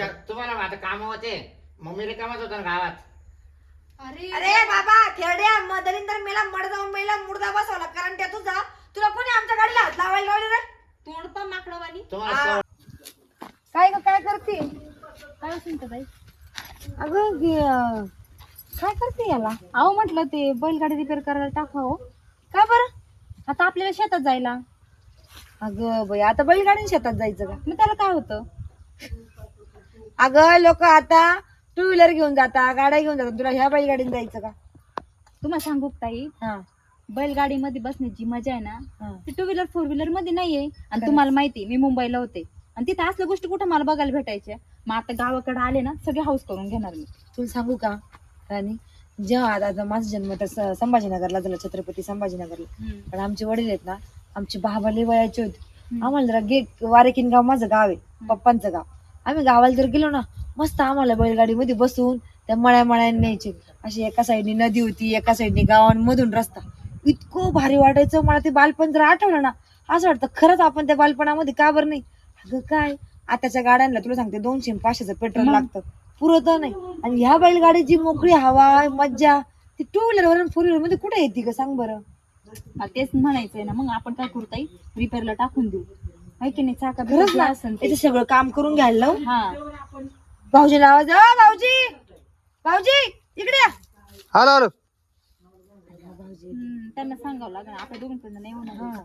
तुम्हाला आता काम होते. मम्मी कामच होतं ना गावात. अरे. अरे बाबा खेड्या मदरिंदर मेला मड जाऊन मेला मुर्दा बसवला. कारण त्या तुझा तुला कोणी आमच्या गाडीला हात लावायला लावले रे? तोंड पण माकडवानी तुम्हाला काय ग काय करते? काय सुनत बाई. अगं गे- अं, काय करते याला? अहो म्हटलं ते बैलगाडी रिपेअर करायला टाकावं का बरं? आता आपल्याला शेतात जायला. अगं बाई आता बैलगाडी शेतात जायचं का? मग त्याला काय होतं? अगं लोक आता टू व्हीलर घेऊन जाता गाड्या घेऊन जातात. तुला ह्या बैलगाडीने जायचं का? तुम्हाला सांगू का ताई? हा. बैलगाडीमध्ये बसण्याची मजा आहे ना हा. ती टू व्हीलर फोर व्हीलरमध्ये नाहीये. आणि तुम्हाला माहिती मी मुंबईला होते. आणि तिथे असल्या गोष्टी कुठं मला बघायला भेटायच्या? मग आता गावाकडे आले ना सगळे हाऊस करून घेणार मी. तुला सांगू का राणी? जेव्हा आता आता माझा जन्म तर स- संभाजीनगरला झाला छत्रपती संभाजीनगरला. पण आमचे वडील आहेत ना आमचे बाबाले वयाचे होते. आम्हाला जरा गे वारेकिन गाव माझं गाव आहे पप्पांचं गाव. आम्ही गावाला जर गेलो ना मस्त आम्हाला बैलगाडीमध्ये बसून त्या मळ्या मळ्याने न्यायचे. अशी एका साईडनी नदी होती एका साईडनी गावांमधून रस्ता. इतकं भारी वाटायचं मला ते बालपण जर आठवलं ना असं वाटतं खरंच आपण त्या बालपणामध्ये का बरं नाही? अगं काय? आताच्या गाड्यांना तुला सांगते दोनशे पाचशेचं पेट्रोल? लागतं. पुरत नाही. आणि ह्या बैलगाडीची मोकळी हवा मज्जा ती टू व्हीलर फोर व्हीलरमध्ये कुठे येते का सांग बरं. तेच म्हणायचंय ना मग आपण काय करू ताई? रिपेअरला टाकून देऊ. आहे की नाही? चाका खरंच ना. सगळं काम करून घ्यायला लावू. हा. भाऊजीला आवाज "अ, भाऊजी! भाऊजी इकडे या." हॅलो हम्म, त्यांना सांगावं लागणार आपल्या दोघांकडनं नाही होणार.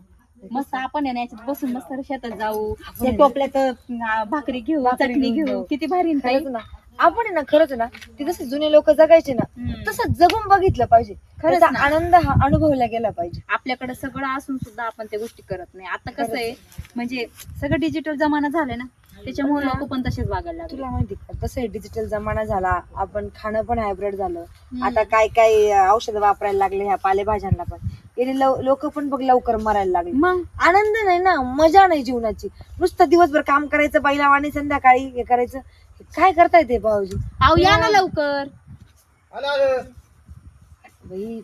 मस्त आपण आहे ना याच्यात बसून मस्त शेतात जाऊ. त्या. टोपल्यात अं, भाकरी घेऊ चटणी घेऊन घेऊ. किती भारी ना ताई? खरंच ना. आपण आहे ना खरंच ना ते जसे जुने लोक जगायचे ना. तसं जगून बघितलं पाहिजे. खरंच. आनंद हा अनुभवला गेला पाहिजे. आपल्याकडे सगळं असून सुद्धा आपण त्या गोष्टी करत नाही. आता कसं आहे म्हणजे सगळं डिजिटल जमाना झालाय ना त्याच्यामुळे लोक पण तसेच वागायला लागले. तुला माहिती का? कसं डिजिटल जमाना झाला आपण खाणं पण हायब्रिड झालं. आता काय काय औषध वापरायला लागले ह्या पालेभाज्यांना पण. याने लोक पण बघ लवकर मरायला लागले. मग? आनंद नाही ना मजा नाही जीवनाची. नुसतं दिवसभर काम करायचं बैला आणि संध्याकाळी हे करायचं. काय करताय ते भाऊजी? अहो या ना लवकर. बाई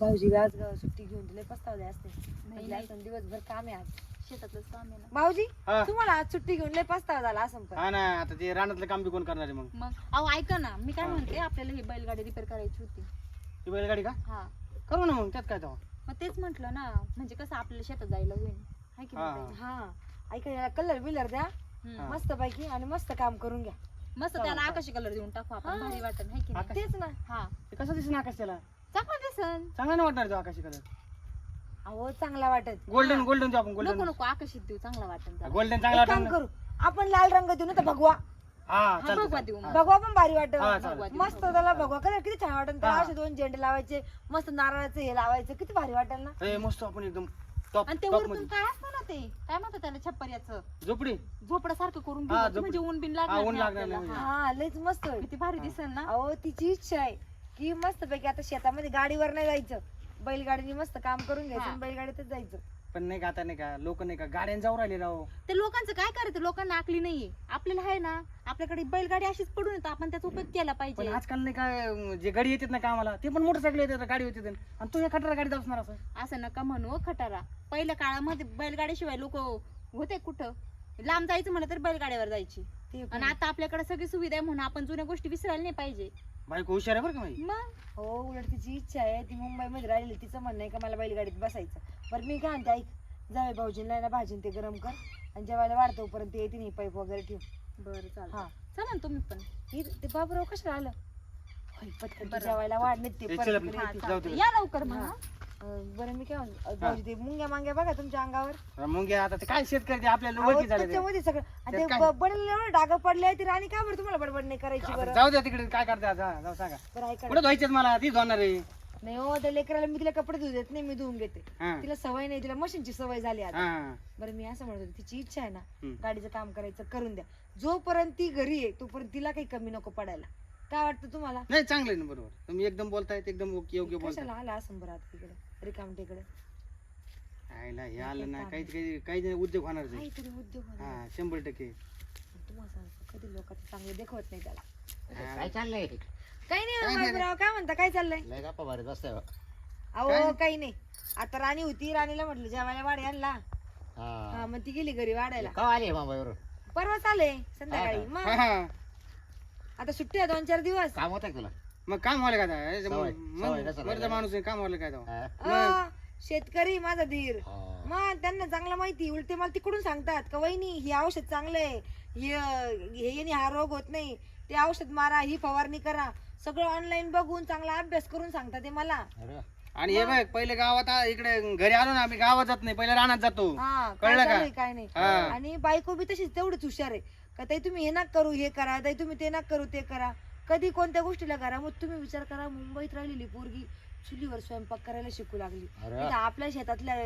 भाऊजी आज सुट्टी घेऊन तुला पस्तावले असते. म्हटलं असं दिवसभर काम आहे आज. शेतातलंच काम आहे ना. भाऊजी हा. तुम्हाला आज सुट्टी घेऊन लय पस्तावा झाला असं पण हा ना आता ते रानातलं काम बी कोण करणार आहे मग? मग अहो ऐका ना मी काय म्हणते आपल्याला ही बैलगाडी रिपेअर करायची होती. ती बैलगाडी का? हा. करू ना मग त्यात काय तेव्हा मग तेच म्हटलं ना म्हणजे कसं आपल्याला शेतात जायला होईल. हाय की हा, नाही ताई? हा. ऐका याला कलर बिलर द्या. हम्म. मस्त पैकी आणि मस्त काम करून घ्या. मस्त त्याला आकाशी कलर देऊन टाकू आपण. भारी वाटत हाय की नाही? तेच ना. हा. ते कसं दिसेल आकाश त्याला चांगला दिसन चांगला नाही वाटणार तो आकाशी कलर अहो चांगला वाटत. गोल्डन गोल्डन आपण नको गोल्डन नको आकाशीत देऊ चांगला वाटत गोल्डन चांगला एक काम वाटणार करू आपण लाल रंग देऊ ना तर भगवा. हा हा चालतं, बघवा चालतं. देऊ मग. भगवा पण भारी हा, वाटत चालेल. मस्त त्याला भगवा कलर किती छान वाटत हा. असे दोन झेंडे लावायचे मस्त नारळाचं हे लावायचं किती भारी वाटेल ना. मस्त आपण एकदम टॉप आणि ते टॉप वरतून मध्ये. काय असतं ना ते काय म्हणतात त्याला छप्पर याचं झोपडी झोपड्यासारखं करून हा, म्हणजे ऊन बिन हा, लागणार ऊन नाही लागणार आपल्याला. नाही. हा. हा लयच मस्त होईल किती भारी दिसेल ना अहो तिची इच्छा आहे की मस्त पैकी आता शेतामध्ये गाडीवर नाही जायचं बैलगाडीने मस्त काम करून घ्यायचं हा. आणि बैलगाडीतच जायचं पण नाही का आता नाही का लोक नाही का गाड्यान जाऊ राहिले राव ते लोकांचं काय करायचं? लोकांना आकली नाहीये. आपल्याला आहे ना आपल्याकडे बैलगाडी अशीच पडून येतं. आपण त्याचा उपयोग केला पण पाहिजे आजकाल नाही का जे गाडी येतात ना कामाला ते पण मोटरसायकल येतात गाडी होते आणि तू या खटारा गाडी असणार असं. असं नका म्हणू खटारा. पहिल्या काळामध्ये बैलगाडीशिवाय लोक होते कुठं? लांब जायचं म्हणलं तर बैलगाड्यावर जायची. ते पण. आणि आता आपल्याकडे सगळी सुविधा आहे म्हणून आपण जुन्या गोष्टी विसरायला नाही पाहिजे. बायको हुशार आहे बरं का माहिती मग? हो उलट तिची इच्छा आहे. ती मुंबईमध्ये राहिली. तिचं म्हणणं आहे का मला बैलगाडीत बसायचं. बरं मी काय म्हणते ऐक जावे भाऊजींना आहे ना भाजीन ते गरम कर आणि जेवायला वाढतो पर्यंत येते नाही पाईप वगैरे ठेव बरं चालतं हा चला ना तुम्ही पण हे ते बाबराव कसं आलं होय, पटकन ते बरं. जेवायला वाढले ते हे परत इकडे. हा. जाऊ. या लवकर मग हा. अं, बरं मी काय म्हणते भाऊजी ते मुंग्या मांग्या बघा तुमच्या अंगावर मग आता ते काय शेतकरी ते आपल्याला अहो, ओळखी झाले ते. त्याच्यामध्ये सगळं आणि त्यात ते काय? बडल एवढं डाग पडले ती राणी का बरं तुम्हाला बडबड नाही करायची बरं जाऊ द्या तिकडे काय करते आता जाऊ सांगा बरं ऐका ना. कुठे धुवायचेच मला ती धुणार आहे नाही हो त्या लेकराला मी तिला कपडे धुवू देत नाही मी धुवून घेते. हा. तिला सवय नाही तिला मशीनची सवय झाली आता. हा. बरं मी असं म्हणत होते तिची इच्छा आहे ना हम्म. गाडीचं काम करायचं करून द्या. जोपर्यंत ती घरी आहे तोपर्यंत तिला काही कमी नको पडायला. काय वाटतं तुम्हाला? नाही चांगलं आहे ना बरोबर. तुम्ही एकदम बोलताय ते एकदम ओके योग्य बोलताय कशाला आला असं बरं आता तिकडे? रिकामटेकडे आयला हे आलं ना काही काही काही उद्योग होणार. काहीतरी उद्योग होणार. हा शंभर टक्के. कधी लोकांचं चांगलं देखवत नाही त्याला. काय चाललंय काही नाही बाबूराव, काय म्हणता काय चाललंय? लय गप्पा मारत बसताय बा. अहो काही नाही. आता राणी होती राणीला म्हटलं जेवायला वाढ आणला. हा. हा मग ती गेली घरी वाढायला का आली मुंबईवरून? परवा चाले संध्याकाळी. मग. हा, हा. आता सुट्टी आहे दोन चार दिवस. काम होतं तुला? मग काम व्हायला काय? सवय- मग- सवय लागली. माणूस आहे काम व्हायला काय तेव्हा? हा? अ, शेतकरी माझा धीर. हा. मग त्यांना चांगलं माहिती उलटे मला तिकडून सांगतात का वहिनी हे औषध चांगलं आहे. हे याने हा रोग होत नाही. ते औषध मारा ही फवारणी करा. सगळं ऑनलाईन बघून चांगला अभ्यास करून सांगतात ते मला. अरे. आणि हे बघ पहिले गावात आ- इकडे घरी आलो ना आम्ही गावात जात नाही. पहिले रानात जातो. हा काय कळलं का? चालू आहे, काय नाही. हा. आणि बायको बी तशीच तेवढीच हुशार आहे. का ताई तुम्ही हे ना करू हे करा. ताई तुम्ही ते ना करू ते करा. कधी कोणत्या गोष्टीला करा मग तुम्ही विचार करा. मुंबईत राहिलेली पोरगी चुलीवर स्वयंपाक करायला शिकू लागली. अरे. वा. इथं आपल्या शेतातल्या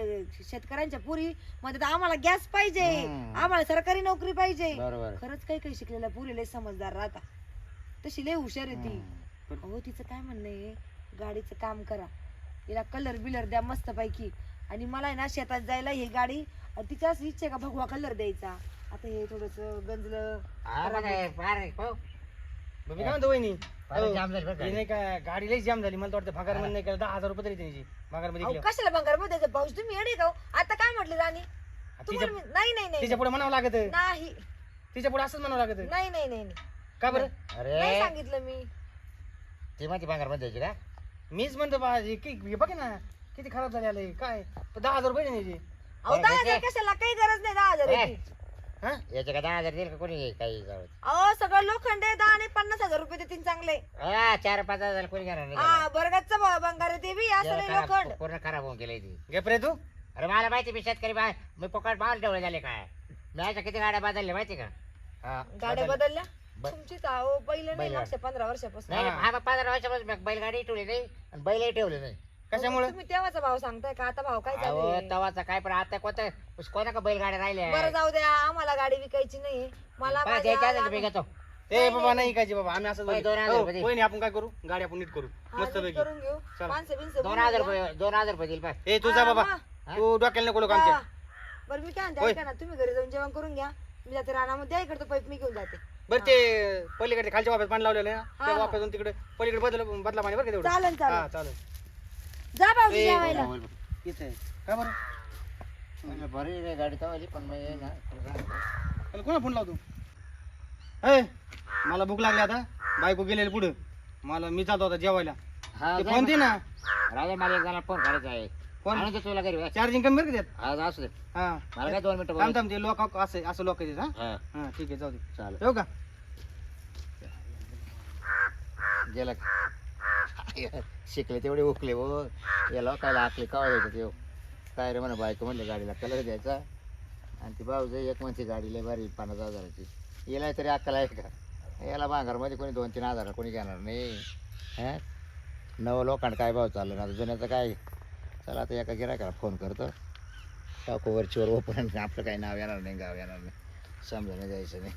शेतकऱ्यांच्या पुरी मध्ये तर आम्हाला गॅस पाहिजे. हम्म. आम्हाला सरकारी नोकरी पाहिजे. बरोबर. खरंच काही काही शिकलेल्या पुरी लय समजदार राहता. तशी लय हुशार आहे ती. अहो तिचं काय म्हणणं आहे? गाडीचं काम करा. हिला कलर बिलर द्या मस्त पैकी आणि मला आहे ना शेतात जायला ही गाडी आणि तिची अशी इच्छा आहे का भगवा कलर द्यायचा. आता हे थोडस गंजलं. हा, मग काय, फार हो. मग मी काय म्हणतो वहिनी? फार. जाम झाली बरं का. हे नाही का गाडी लई जाम झाली. मला तर वाटतं भागारमध्ये नाही केलं दहा हजार रुपये तरी त्यांची भागारमध्ये कशाला बंगारमध्ये द्यायचं भाऊज तुम्ही येडे का हो? आता काय म्हटलं राणी? तुम्हाला मी- नाही नाही नाही तिच्या पुढे म्हणावं लागत. नाही. तिच्या पुढे असंच म्हणावं लागत. नाही नाही नाही नाही. का बरं? नाही अरे. सांगितलं मी. ती माहिती भांगारमध्ये द्यायची का? मीच म्हणतो बा हे की- हे बघ ना किती खराब झाले आले. काय? दहा हजार रुपये द्यायचे अहो दहा हजार कशाला? काही गरज नाही दहा हजार ए. हा? याचे का दहा हजार देईल का कोणी काही जाऊ? अहो सगळं लोखंड आहे दहा आणि पन्नास हजार रुपये देतील चांगले. हा चार पाच हजार कोणी घेणार नाही हा बरगाचं ब- बंगार ते बी असं खराब- लोखंड. पूर्ण खराब होऊन गेली ती. घे रे तू. अरे मला माहिती मी शेतकरी बा मी पकड माल ठेवले झाले काय. मी अशा किती गाड्या बदलल्या माहिती का? हा गाड्या बदलल्या. ब- तुमचीच अहो पहिलं नाही बैलगाडी. मागच्या पंधरा वर्षापासून. नाही हा. पंधरा वर्षापासून मी बैलगाडी ठेवली नाही आणि बैलही ठेवले नाही. कशामुळे? तुम्ही तेव्हाचा भाव सांगताय का? आता भाव काय चालू अहो आहे? तवाचा काय पण आता कोणता कोणा का बैलगाड्या राहिल्या? बरं जाऊ द्या. आम्हाला गाडी विकायची नाही. मला बा, माझ्या द्यायच्या आधी मी लहान- घेतो? ए बाबा नाही. काय बाबा. आम्ही असं दोन हजार रुपये दे. वहिनी आपण काय करू? गाडी आपण नीट करू. हा, मस्त पैकी. करून घेऊ. चला. माणसं बिनसं दोन बोलून हजार घ्या. रुपये दोन हजार रुपये दिल पाय. ए तू जा हा, बाबा. हा. तू डोक्याला नको लोक आमच्या. हा. बरं मी काय म्हणते होय. ऐका ना तुम्ही घरी जाऊन जेवण करून घ्या. मी जाते रानामध्ये. इकडे तो पाईप मी घेऊन जाते. बरं ते पलीकडे खालच्या वाफ्यात पाणी लावलेलं आहे ना? हा, त्या हा. वाफ्यातून तिकडे पलीकडे बदल बदला पाणी बरं का तेवढं? चालेल चालेल. हा चालेल. जा भाऊजी जेवायला. इथे बरं? बरी रे गाडी तवाली पण मग ये ना. त्याला कोणा फोन लावतो? ए मला भूक लागली आता. बायको गेलेली पुढं. मला मी जातो आता जेवायला. हा ते जा फोन दे ना. राजा मला एक जणाला फोन करायचा आहे. फोन? आणून देतो तुला घरी. चार्जिंग कमी बरं का त्यात. आज असू दे. हा. मला काय दोन मिनिटं थांब बोलायचं. थांब ते लोक असं असं लोक हा? हा. हा ठीक आहे जाऊ दे. चालेल. ठेवू का? गेला शिकले तेवढे उकले हो याला काय आकले का ते काय रे म्हणा बायको म्हणलं गाडीला कलर द्यायचा. आणि ती भाऊ एक म्हणते गाडी लय भारी पन्नास हजाराची. याला तरी अक्कल आहे का? याला भांगारमध्ये कोणी दोन तीन हजार कोणी घेणार नाही. हां? नवं लोकांना काय भाव चाललं? ना आता जुन्याचं काय? चला आता एका गिरायकाला फोन करतो. टाकोवरचीवर ओपन. आपलं काही नाव येणार नाही गाव येणार नाही. समजा नाही जायचं नाही.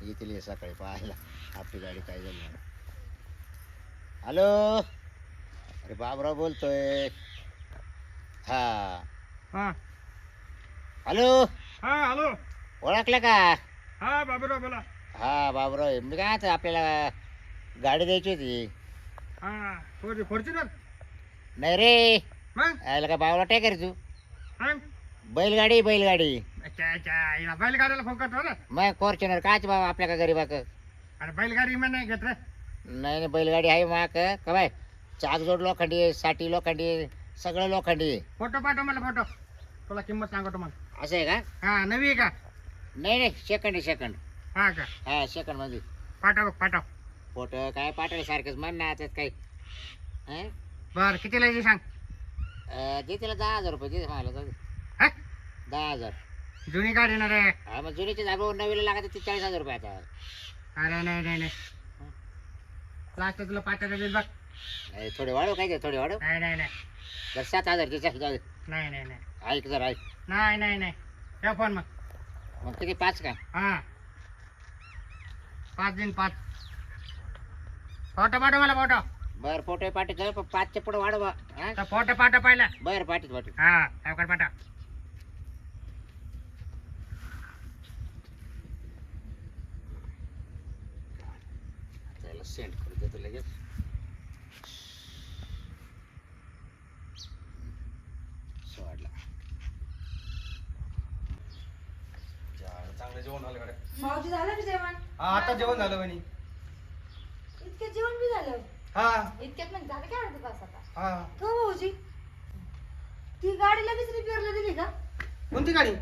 येतील सकाळी पाहायला. आपली गाडी काय झाली? म्हणून. हॅलो. अरे बाबराव बोलतोय. हा. हा. हॅलो. हा हॅलो. ओळखलं का? हा बाबूराव बोला. हा बाबराव आहे. मी काय म्हणतो, आपल्याला गाडी द्यायची होती? हा फॉर्च्युनर नाही रे. मग? काय बाबला काय करे तू? मग? बैलगाडी बैलगाडी. बैलगाडीला फोन करतो ना. मग फॉर्च्युनर काच बाबा आपल्या का गरीबा का अरे बैलगाडी मी नाही घेत रे. नाही नाही बैलगाडी आहे मा का बाय? चाकजोड लोखंडी आहे साठी लोखंडी आहे सगळं लोखंडी. आहे फोटो पाठव मला फोटो. तुला किंमत सांगतो मग. असं आहे का? हा नवी आहे का? नाही नाही सेकंड आहे सेकंड हा का? हा सेकंडमध्ये. पाठव पाठव. फोटो काय पाठवले सारखंच? म्हण ना त्यात काही. हं? बर कितीला यायची सांग. अं, दे तिला दहा हजार रुपये दे मला जाऊ दे. हा? दहा हजार. जुनी गाडी ना रे हा मग जुनीची जागा नवीला लागत ती चाळीस हजार रुपये आता. अरे नाही नाही नाही. लास्ट तुला पाठवता येईल बघ. ए, थोडे वाढव काय ते थोडे वाढव. नाही नाही नाही. जर सात हजार तिच्या. नाही नाही नाही. ऐक जर ऐक. नाही नाही नाही. ठेव फोन मग. मग किती पाच का? हा. पाच दिन पाच. फोटो पाठव मला फोटो. बर फोटो पाठवतो पण पाचच्या पुढे वाढवा हा? तर फोटो पाठव पहिला. बर पाठवत पाठवत हा सावकार पाठव. त्याला सेंड करू देतो लगेच सोडला चांगलं जेवण झालं कडे भाऊजी झालं की जेवण हा आता जेवण झालं म्हणे. इतकं जेवण बी झालं? हा. इतक्यात म्हणजे झालं काय अर्धा तास आता? हा. का भाऊजी ती गाडी लगेच रिपेअरला दिली का? कोणती गाडी?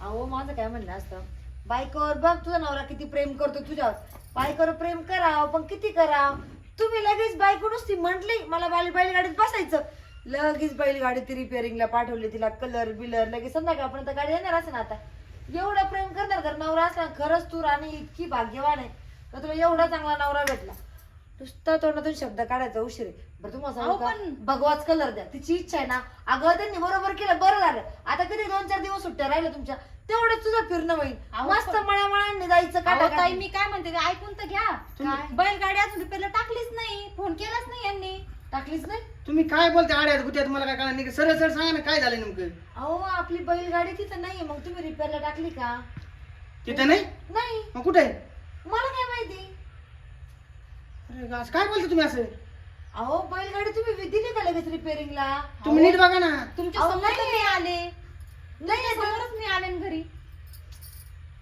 अहो माझं काय म्हणणं असतं? बायकोवर बघ तुझा नवरा किती प्रेम करतो तुझ्यावर. बायकोवर प्रेम कराव पण किती कराव? तुम्ही लगेच बायको नुसती म्हंटली मला बैल बैलगाडीत बसायचं. लगेच बैलगाडी ती रिपेअरिंगला पाठवली तिला कलर बिलर लगेच संध्याकाळपर्यंत गाडी येणार असेल आता. एवढं प्रेम करणार तर नवरा असला खरंच तू राणी इतकी भाग्यवान आहे. का तुला एवढा चांगला नवरा भेटला. नुसता तोंडातून शब्द काढायचा उशीर आहे. बरं तुम्हाला सांगू अहो, का? पण- भगवाच कलर द्या. तिची इच्छा आहे ना अगं त्यांनी बरोबर केलं बरं झालं. आता किती दोन चार दिवस सुट्ट्या राहिल्या तुमच्या तेवढं तुझं फिरणं होईल. अहो, मस्त पण- मळ्या मळ्यांनी जायचं अहो, काटा मी काय म्हणते ते ऐकून तर घ्या. काय? बैलगाडी अजून रिपेअरला टाकलीच नाही फोन केलाच नाही यांनी. टाकलीच नाही? तुम्ही काय बोलते आड्यात गुत्यात मला काय कळलं नाही. सरळ सरळ सांगा ना काय झालं नेमकं? अहो आपली बैलगाडी तिथं नाहीये. मग तुम्ही रिपेअरला टाकली का? तिथं नाही? नाही. मग कुठे? आहे? मला काय माहिती? अरे असं काय बोलते तुम्ही असं? अहो बैलगाडी तुम्ही दिली का लगेच रिपेअरिंगला तुम्ही नीट बघा ना. तुमच्या अहो, समोर तर नाही. मी आले. नाही समोरच मी आले ना घरी.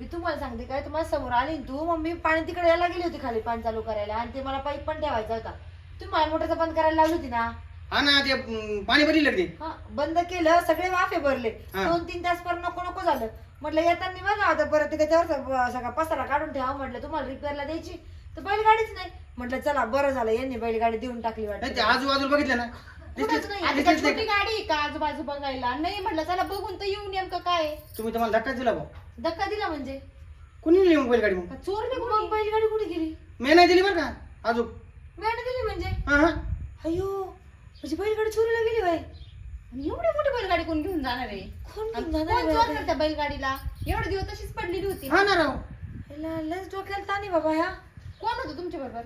मी तुम्हाला सांगते काय तुम्हाला समोर आली ना तू मग मी पाणी तिकडे यायला गेली होती खाली पाणी चालू करायला आणि ते मला पाईप पण ठेवायचा होता. तुम्ही मला मोटरचा बंद करायला लावली होती ना? हा ना ते अं, पाणी भरली ते. हा बंद केलं सगळे वाफे भरले. हा. दोन तीन तास पर नको नको झालं. म्हटलं येताना बघा आता परत ते त्याच्यावर सगळा पसारा काढून ठेवा. म्हटलं तुम्हाला रिपेअरला द्यायची. तर बैलगाडीच नाही. म्हटलं चला बरं झालं. यांनी बैलगाडी देऊन टाकली नाही ते वाटतं आजूबाजूला बघितलं ना. कुठंच दिसलीच- नाही. आता दिसलीच काय नाही छोटी गाडी आहे का आजूबाजू बघायला? नाही म्हटलं चला बघून तर येऊ नेमकं काय आहे. तुम्ही तुम्हाला धक्का दिला बा धक्का दिला म्हणजे? कुणी नेली मग बैलगाडी मग? का चोर बी मग बैलगाडी कुठे गेली? मी नाही दिली बरं का? अजून. मॅडम दिली हा? अयो म्हणजे बैलगाडी चोरीला गेली बाई. आणि एवढी मोठी बैलगाडी कोण घेऊन जाणार आहे? कोण घेऊन जाणार कोण आहे चोर बैलगाडीला? एवढे दिवस तशीच पडलेली होती. हा ना राव. याला लयच डोक्याला ताण बाबा ह्या. कोण होतं तुमच्या बरोबर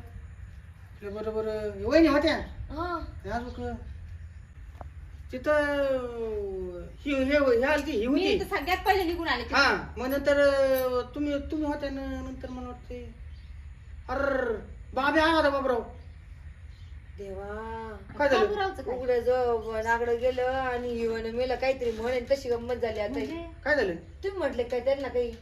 ते बरोबर वहिनी होत्या. हा. अजून तिथं ही हे हे आलती ही मी होती. तर सगळ्यात पहिले निघून आले हा मग नंतर अं, तुम्ही तुम्ही होत्या ना नंतर मला वाटते अर बाबे आला होता बाबराव. देवा काय झालं? उघडं जो नागडं गेलं आणि हिवन मेलं काहीतरी म्हणेन तशी गंमत झाली आता म्हणजे काय झालं तुम्ही म्हटले काय त्यांना काही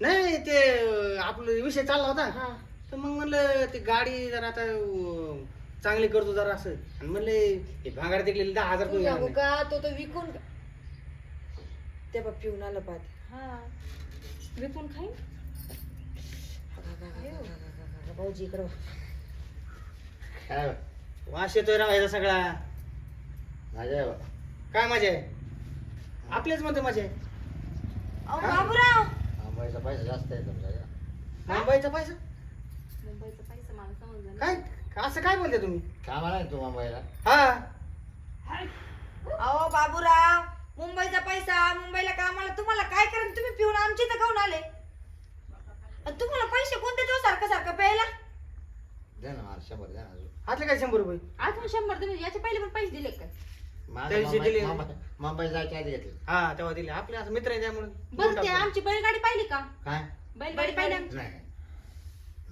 नाही ते अं, आपलं विषय चालला होता हा तर मग म्हणलं ते गाडी जरा आता अं, चांगली करतो जरा असं आणि म्हणले हे भांगार देखील दहा हजार तू सांगू. का तो तो विकून ते बघ पिऊन आलं पाहत हा विकून खाईन भाऊजी इकडं काय वास येतोय राव ह्याचा सगळा. माझ्या आहे बा. काय मजा आहे? आपल्याच मध्ये मजा आहे. अहो बाबूराव. आंबाईचा पैसा जास्त आहे तुमचा मुंबईचा पैसा? मुंबईचा पैसा मला समजलं काय? असं काय बोलते तुम्ही? कामाला आहे तू मुंबईला? हा. अहो बाबूराव मुंबईचा पैसा मुंबईला कामाला तुम्हाला काय करेन? तुम्ही पिऊन आमची इथं खाऊन आले आणि तुम्हाला पैसे कोणते तो सारखं सारखं प्यायला दे ना मला शंभर हातले काय शंभर रुपये? अजून शंभर तुम्ही याच्या पहिले पण पैसे दिले काय त्या दिवशी दिले. मुंबई- जायच्या आधी घेतले. हा तेव्हा दिले. आपले असं मित्र आहे त्यामुळे. बरं ते आमची बैलगाडी पाहिली का? काय? बैलगाडी पाहिली आमची? नाही.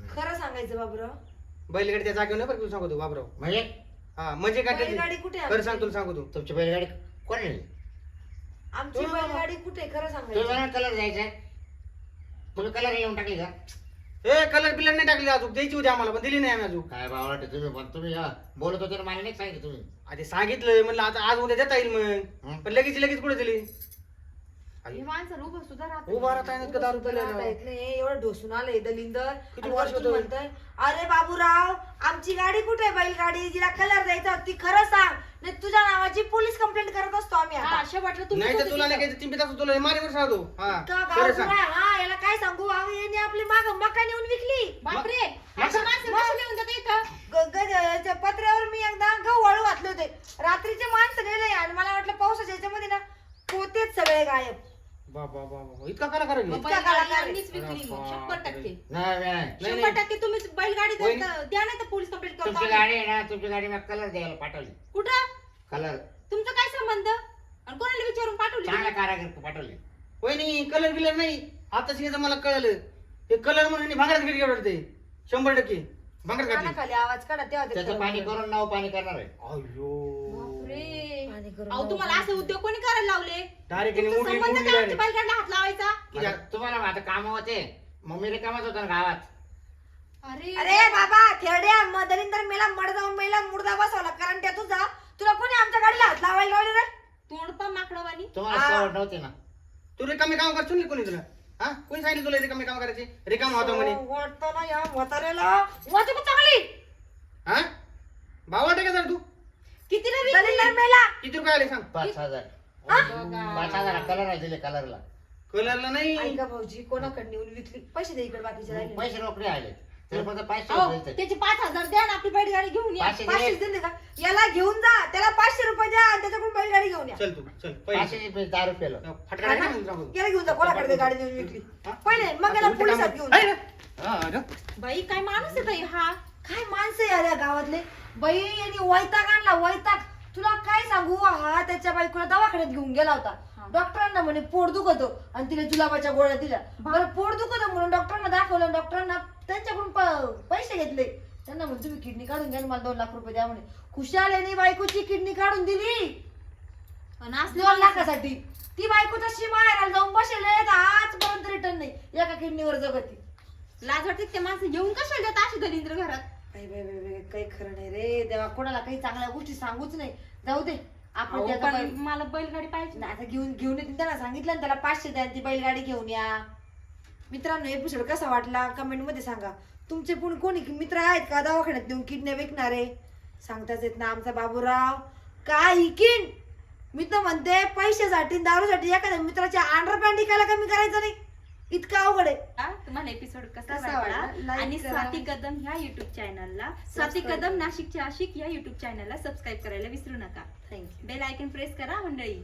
खरं सांगायचं बाबूराव. बैलगाडी त्या जागेवर नाही बरं का तू सांगतो बाबराव? म्हणजे? हा म्हणजे काय बैलगाडी? कुठे आहे खरं? सांग तुला सांगतो तुमची बैलगाडी कोण नेली आमची. बैलगाडी कुठे खरं तुम्ही सांगायचं मला कलर द्यायचा तुम्ही कलर येऊन टाकली का? ए कलर बिलर नाही टाकली अजून. द्यायची होती आम्हाला पण दिली नाही आम्ही अजून. काय वाटत तुम्ही पण तुम्ही हा, बोलत होते ना मला नाही सांगितलं तुम्ही. आधी सांगितलं म्हणलं आता आज उद्या देता येईल मग. हं? पण लगेच लगेच कुठे दिली? हे माणसं उभं सुद्धा राहत उभा राहता येणार का दारू सुद्धा राहता पिल्यावर? येत नाही. एवढं ढोसून आलंय दलिंदर किती आणि वर्ष वरतून होतं? म्हणतोय अरे बाबूराव आमची गाडी कुठे आहे बैलगाडी? जिला कलर द्यायचा होता, ती खरं सांग. नाही तुझ्या नावाची पोलीस कंप्लेंट करत असतो आम्ही हा आता अशा वाटलं तुम्ही नाही तर तुला नाही तुला मारेवर सांगतो हा का खरं सांग. बाबूराव हा याला काय सांगू? अहो, यांनी आपली माग मका नेऊन विकली बापरे अशा माणसं कशी नेऊन जाते इथं ग- ग- याच्या पत्र्यावर मी एकदा गहू वाळू घातले होते रात्रीचे माणसं गेले आणि मला वाटलं पावसाच्या याच्यामध्ये ना पोतेच सगळे गायब बाबा बाबा इतका करा करा मग इतका बैलगाडी कलाकार आहे. यांनीच विकली मग शंभर टक्के नाही नाही नाही, शंभर नाही. टक्के तुम्ही बैलगाडी होय. द्या द्या नाही तर पोलीस कंप्लेंट करतो तुमची आम्ही. गाडी आहे ना तुमची गाडी मी कलर द्यायला पाठवली. कुठं? कलर तुमचा काय संबंध? आणि कोणाला विचारून पाठवली चांगल्या तुम्ही? कारागीर पाठवली. वहिनी कलर बिलर नाही. आता शिकायचं मला कळलं हे कलर म्हणून भांगरात गेली वाटते शंभर टक्के. भांगरात आवाज काढा तेव्हा ते त्याचं पाणी. करून नाव पाणी करणार आहे. अयो बापरे. पाणी करून अहो तुम्हाला असे उद्योग कोणी करायला लावले? डायरेक्ट तुमचा संबंध आमच्या हात लावायचा? आता तुम्हाला आता काम होते मग मी रिकामच होतो ना गावात. अरे. अरे बाबा खेड्या मदलिंदर मेला मड जाऊन मेला मुर्दा बसवला. कारण त्या तुझा तुला कोणी आमच्या गाडीला हात लावायला लावले रे? तोंड पा माकडवाली तुम्हाला हा. सवड नव्हती ना. तू रिकामी काम करशील ना कोणी तुला? हा? कोणी सांगितलं तुला रिकामी काम करायची? रिकाम होतो म्हणे. वाटतं ना या म्हाताऱ्याला. वाटतं पण चांगली? हा? भावा का जर तू? किती दलिंदर मेला. किती रुपये आले सांग? पाच हजार. पाच हजार. कलर दिले कलरला. कलरला नाही. ऐका भाऊजी कोणाकडे नेऊन विकली? पैसे दे इकडे बाकीचे राहिले. पैसे रोकडे आले तरी फक्त पाचशे अहो, रुपये दिले. त्याचे पाच हजार द्या ना आपली बैलगाडी घेऊन या. पाचशे पाचशे दिले का याला घेऊन जा त्याला पाचशे रुपये द्या आणि त्याच्याकडून बैलगाडी घेऊन या. चल तू चल पाचशे पहिले रुपये दहा रुपये फटका टाक ना सांगू. याला घेऊन जा कोणाकडे ते गाडी नेऊन विकली हा? पहिले मग याला पोलिसात घेऊन जा. हा? बाई काय माणूस आहे बाई हा? काय माणसं आहे या गावातले? बाई यांनी वैताग आणला वैताग. तुला काय सांगू? हा त्याच्या बायकोला दवाखान्यात घेऊन गेला होता. डॉक्टरांना म्हणे पोट दुखतो. आणि तिने जुलाबाच्या गोळ्या दिल्या. बरं पोट दुखतो म्हणून डॉक्टरांना दाखवलं. डॉक्टरांना त्यांच्याकडून प- पैसे घेतले. त्यांना म्हणे तुम्ही किडनी काढून घ्या आणि मला दोन लाख रुपये द्या म्हणे. खुशाल यांनी बायकोची किडनी काढून दिली. असले दोन लाखासाठी. ती बायको तशी माहेराला जाऊन बसेल. आजपर्यंत रिटर्न नाही. एका किडनीवर जगती लाज वाटते ते माणसं घेऊन कशाला देतात अशी दलिंद्र घरात? काही खरं नाही रे. देवा कोणाला काही चांगल्या गोष्टी सांगूच नाही. जाऊ दे. आपण अहो, पण बैल- मला बैलगाडी पाहिजे. नाही, आता घेऊन घेऊन येतील त्यांना सांगितलं ना त्याला पाचशे द्या ती बैलगाडी घेऊन या. मित्रांनो एपिसोड कसा वाटला? कमेंटमध्ये सांगा. तुमचे कोणी कोणी मित्र आहेत का? दवाखान्यात नेऊन किडण्या विकणारे? सांगताच येत ना आमचा बाबूराव. काय इकीन मी तर म्हणते पैशासाठी दारूसाठी एखाद्या मित्राच्या अंडरपॅन्ट विकायला कमी करायचं नाही. इतकं अवघड आहे तुम्हाला एपिसोड कसा कसा वाटला वाटला? Like आणि करा. स्वाती कदम ह्या युट्यूब चॅनलला स्वाती Subscribe कदम करा. नाशिकच्या आशिक या युट्यूब चॅनलला सबस्क्राईब करायला विसरू नका थँक्यू बेल आयकन प्रेस करा मंडळी